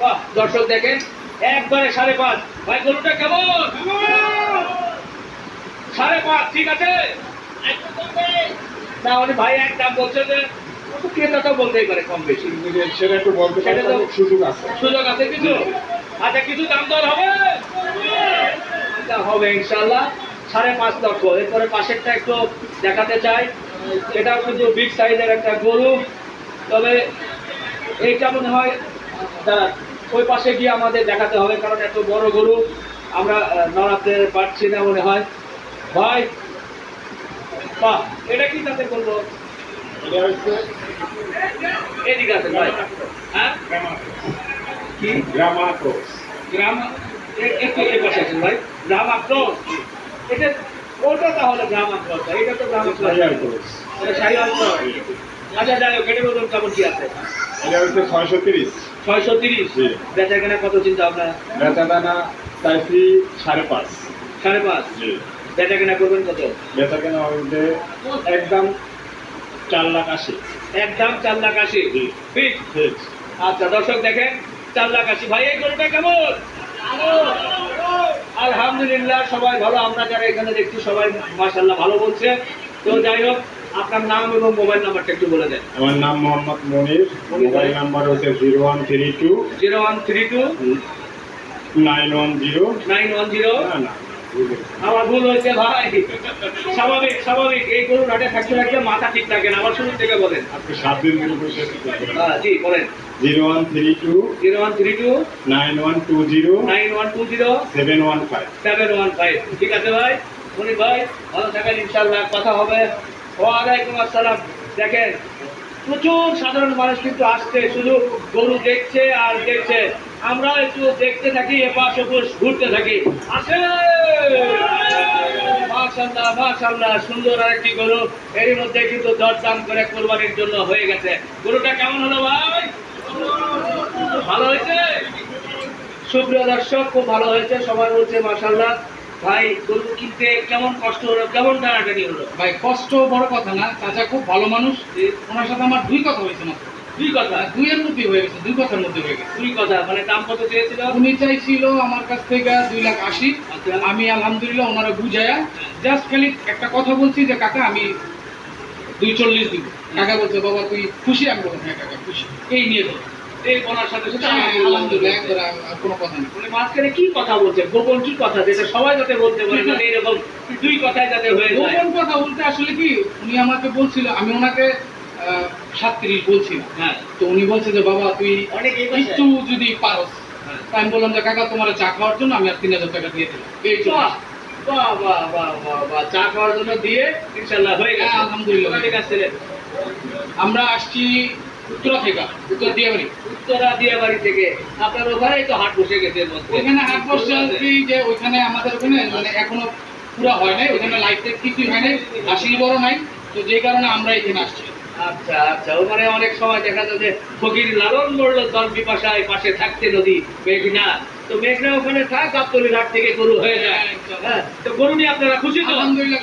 হ্যাঁ। দর্শক দেখেন একবারে সাড়ে পাঁচ ভাই গরুটা কেমন সাড়ে পাঁচ ঠিক আছে না মানে ভাই এক দাম বলছে যে ক্রেতা বলতেই পারে কম বেশি সেটা একটু বলতে পারি সুযোগ সুযোগ আছে কিছু আচ্ছা কিছু দাম দর হবে আচ্ছা, হবে ইনশাল্লাহ সাড়ে পাঁচ লক্ষ। এরপরে পাশেরটা একটু দেখাতে চাই। এটা কিন্তু বিগ সাইজের একটা গরু। তবে এইটা মনে হয় ওই পাশে গিয়ে আমাদের দেখাতে হবে কারণ এত বড় গরু আমরা নড়াতে পারছি না মনে হয়। ভাই বাহ এটা কি তাতে বলব এদিকে আছে ভাই। হ্যাঁ? কি? গ্রাম এ- একটু এ পাশে আছেন ভাই। গ্রাম আক্রোশ এটা ওটা তাহলে গ্রাম আক্রোশ এটা তো এটা আচ্ছা যাই হোক ওজন কেমন কি আছে? এটা হচ্ছে ছয়শো তিরিশ। ছয়শো তিরিশ। বেচা কেনা কত চিন্তা আপনার বেচা চাইছি সাড়ে পাঁচ। সাড়ে পাঁচ? বেচা কেনা করবেন কত? বেচা কেনা হইতে একদম চার লাখ আশি। একদম চার লাখ আশি? ঠিক আচ্ছা দর্শক দেখেন চার লাখ আশি। ভাই এই গরুটা কেমন? আলহামদুলিল্লাহ সবাই ভালো। আমরা যারা এখানে দেখছি সবাই মাসাল্লাহ ভালো বলছে। তো যাই হোক আপনার নাম এবং মোবাইল নাম্বারটা একটু বলে দেন। আমার নাম মোহাম্মদ মনির। মোবাইল নাম্বার হচ্ছে zero one three two zero one three two nine one zero. Nine one zero না না। আমার ভুল হয়েছে ভাই। স্বাভাবিক স্বাভাবিক। এই গরুর হাটে থাকতে থাকতে মাথা ঠিক থাকে না। আবার শুরু থেকে বলেন। আপনি সাত দিন বসে হ্যাঁ, জি বলেন। Zero one three two zero one three two nine one two zero nine one two zero seven one five. Seven one five. ঠিক আছে ভাই? মনির ভাই ভালো থাকেন ইনশাল্লাহ কথা হবে। ও ওয়ালাইকুম আসসালাম। দেখেন প্রচুর সাধারণ মানুষ কিন্তু আসছে, শুধু গরু দেখছে আর দেখছে। আমরা একটু দেখতে থাকি, এপাশ ওপাশ ঘুরতে থাকি। আসে! মাশাল্লাহ মাশাল্লাহ সুন্দর আরেকটি গরু। এর মধ্যে কিন্তু দরদাম করে কোরবানির জন্য হয়ে গেছে। গরুটা কেমন হলো ভাই? ভালো হয়েছে? সুপ্রিয় দর্শক, খুব ভালো হয়েছে সবাই বলছে মাশাল্লাহ ভাই গরু কিনতে কেমন কষ্ট হলো? কেমন টানাটানি হলো? ভাই কষ্ট বড় কথা না চাচা খুব ভালো মানুষ। ওনার সাথে আমার দুই কথা হয়েছে মাত্র। দুই কথা? দুইয়ের মধ্যে হয়ে গেছে দুই কথার মধ্যে হয়ে গেছে। দুই কথা মানে দাম কত চেয়েছিল? উনি চাইছিল আমার কাছ থেকে দুই লাখ আশি। আচ্ছা। আমি আলহামদুলিল্লাহ ওনারা বুঝায়া জাস্ট খালি একটা কথা বলছি যে কাকা আমি দুই চল্লিশ দিব। কাকা বলছে বাবা তুই খুশি? আমি বললাম হ্যাঁ কাকা খুশি। এই নিয়ে এই বলার সাথে সাথে হ্যাঁ, কোনো কথা নেই। মানে মাঝখানে কি কথা বলছে গোপন কি কথা? যেটা সবাই যাতে বলতে পারে মানে এরকম দুই কথায় যাতে হয়ে যায়। গোপন কথা বলতে আসলে কি উনি আমাকে বলছিল আমি ওনাকে সাতত্রিশ বলছিলাম। হ্যাঁ। তো উনি বলছে যে বাবা তুই অনেক একটু যদি পারস। হ্যাঁ। আমি বললাম যে কাকা তোমার চা খাওয়ার জন্য আমি আর তিন হাজার টাকা দিয়ে দিলাম। এই বাহ বাহ বাহ বাহ বাহ বাহ। চা খাওয়ার জন্য দিয়ে ইনশাল্লাহ হয়ে গেছে। হ্যাঁ, আলহামদুলিল্লাহ। কোথা থেকে আমরা আসছি উত্তরা থেকে উত্তর দিয়াবাড়ি উত্তরা দিয়াবাড়ি থেকে। আপনার ওখানেই তো হাট বসে গেছে ওইখানে হাট বসছে যে ওইখানে আমাদের ওখানে মানে এখনও পুরো হয় নাই লাইট কিছুই হয় নাই হাসিল বড় নাই। তো যে কারণে আমরা এখানে আসছি। আচ্ছা আচ্ছা ওখানে অনেক সময় দেখা যায় যে ফকির লালন মরল জল বিপাশায় পাশে থাকতে নদী মেঘনা। তো মেঘনা ওখানে থাক গাবতলির হাট থেকে গরু হয়ে যায়। হ্যাঁ তো গরু নিয়ে আপনারা খুশি তো? আলহামদুলিল্লাহ